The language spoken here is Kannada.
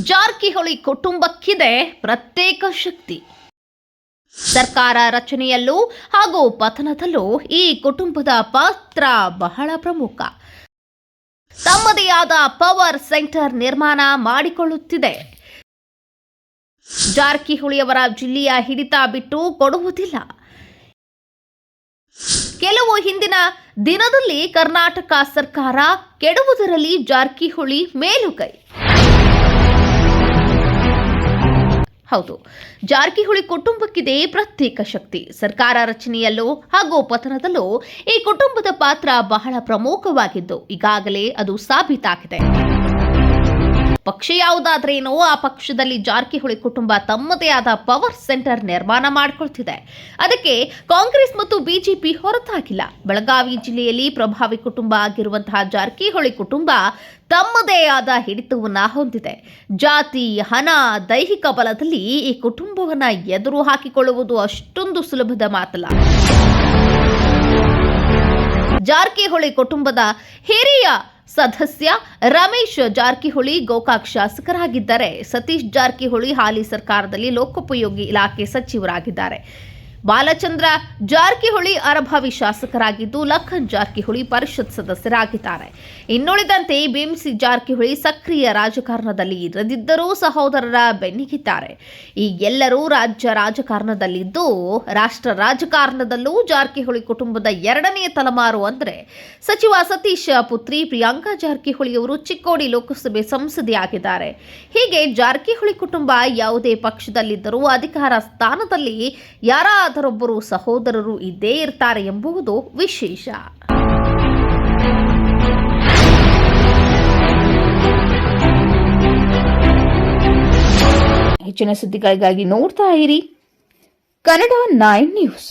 ಜಾರಕಿಹೊಳಿ ಕುಟುಂಬಕ್ಕಿದೆ ಪ್ರತ್ಯೇಕ ಶಕ್ತಿ. ಸರ್ಕಾರ ರಚನೆಯಲ್ಲೂ ಹಾಗೂ ಪತನದಲ್ಲೂ ಈ ಕುಟುಂಬದ ಪಾತ್ರ ಬಹಳ ಪ್ರಮುಖ. ತಮ್ಮದೇ ಆದ ಪವರ್ ಸೆಂಟರ್ ನಿರ್ಮಾಣ ಮಾಡಿಕೊಳ್ಳುತ್ತಿದೆ. ಜಾರಕಿಹೊಳಿಯವರ ಜಿಲ್ಲೆಯ ಹಿಡಿತ ಬಿಟ್ಟು ಕೊಡುವುದಿಲ್ಲ. ಕೆಲವು ಹಿಂದಿನ ದಿನದಲ್ಲಿ ಕರ್ನಾಟಕ ಸರ್ಕಾರ ಕೆಡುವುದರಲ್ಲಿ ಜಾರಕಿಹೊಳಿ ಮೇಲುಗೈ. ಹೌದು. ಜಾರಕಿಹೊಳಿ ಕುಟುಂಬಕ್ಕಿದೆ ಪ್ರತ್ಯೇಕ ಶಕ್ತಿ. ಸರ್ಕಾರ ರಚನೆಯಲ್ಲೂ ಹಾಗೂ ಪತನದಲ್ಲೂ ಈ ಕುಟುಂಬದ ಪಾತ್ರ ಬಹಳ ಪ್ರಮುಖವಾಗಿದ್ದು, ಈಗಾಗಲೇ ಅದು ಸಾಬೀತಾಗಿದೆ. ಪಕ್ಷ ಯಾವುದಾದ್ರೇನೋ ಆ ಪಕ್ಷದಲ್ಲಿ ಜಾರಕಿಹೊಳಿ ಕುಟುಂಬ ತಮ್ಮದೇ ಆದ ಪವರ್ ಸೆಂಟರ್ ನಿರ್ಮಾಣ ಮಾಡಿಕೊಳ್ತಿದೆ. ಅದಕ್ಕೆ ಕಾಂಗ್ರೆಸ್ ಮತ್ತು ಬಿಜೆಪಿ ಹೊರತಾಗಿಲ್ಲ. ಬೆಳಗಾವಿ ಜಿಲ್ಲೆಯಲ್ಲಿ ಪ್ರಭಾವಿ ಕುಟುಂಬ ಆಗಿರುವಂತಹ ಜಾರಕಿಹೊಳಿ ಕುಟುಂಬ ತಮ್ಮದೇ ಆದ ಹಿಡಿತವನ್ನ ಹೊಂದಿದೆ. ಜಾತಿ, ಹಣ, ದೈಹಿಕ ಬಲದಲ್ಲಿ ಈ ಕುಟುಂಬವನ್ನ ಎದುರು ಹಾಕಿಕೊಳ್ಳುವುದು ಅಷ್ಟೊಂದು ಸುಲಭದ ಮಾತಲ್ಲ. ಜಾರಕಿಹೊಳಿ ಕುಟುಂಬದ ಹಿರಿಯ ಸದಸ್ಯ ರಮೇಶ್ ಜಾರಕಿಹೊಳಿ ಗೋಕಾಕ್ ಶಾಸಕರಾಗಿದ್ದರೆ. ಸತೀಶ್ ಜಾರಕಿಹೊಳಿ ಹಾಲಿ ಸರ್ಕಾರದಲ್ಲಿ ಲೋಕೋಪಯೋಗಿ ಇಲಾಖೆ ಸಚಿವರಾಗಿದ್ದಾರೆ. ಬಾಲಚಂದ್ರ ಜಾರಕಿಹೊಳಿ ಅರಭಾವಿ ಶಾಸಕರಾಗಿದ್ದು, ಲಖನ್ ಜಾರಕಿಹೊಳಿ ಪರಿಷತ್ ಸದಸ್ಯರಾಗಿದ್ದಾರೆ. ಇನ್ನುಳಿದಂತೆ ಬಿಎಂಸಿ ಜಾರಕಿಹೊಳಿ ಸಕ್ರಿಯ ರಾಜಕಾರಣದಲ್ಲಿ ಇರದಿದ್ದರೂ ಸಹೋದರರ ಬೆನ್ನಿಗಿದ್ದಾರೆ. ಈ ಎಲ್ಲರೂ ರಾಜ್ಯ ರಾಜಕಾರಣದಲ್ಲಿದ್ದು, ರಾಷ್ಟ್ರ ರಾಜಕಾರಣದಲ್ಲೂ ಜಾರಕಿಹೊಳಿ ಕುಟುಂಬದ ಎರಡನೆಯ ತಲೆಮಾರು ಅಂದರೆ ಸಚಿವ ಸತೀಶ್ ಪುತ್ರಿ, ಪ್ರಿಯಾಂಕಾ ಜಾರಕಿಹೊಳಿಯವರು ಚಿಕ್ಕೋಡಿ ಲೋಕಸಭೆ ಸಂಸದೆಯಾಗಿದ್ದಾರೆ ಹೀಗೆ ಜಾರಕಿಹೊಳಿ ಕುಟುಂಬ ಯಾವುದೇ ಪಕ್ಷದಲ್ಲಿದ್ದರೂ ಅಧಿಕಾರ ಸ್ಥಾನದಲ್ಲಿ ಯಾರಾದರೊಬ್ಬರು ಸಹೋದರರು ಇದ್ದೇ ಇರ್ತಾರೆ ಎಂಬುದು ವಿಶೇಷ. ಹೆಚ್ಚಿನ ಸುದ್ದಿಗಳಿಗಾಗಿ ನೋಡ್ತಾ ಇರಿ. Kannada nine news.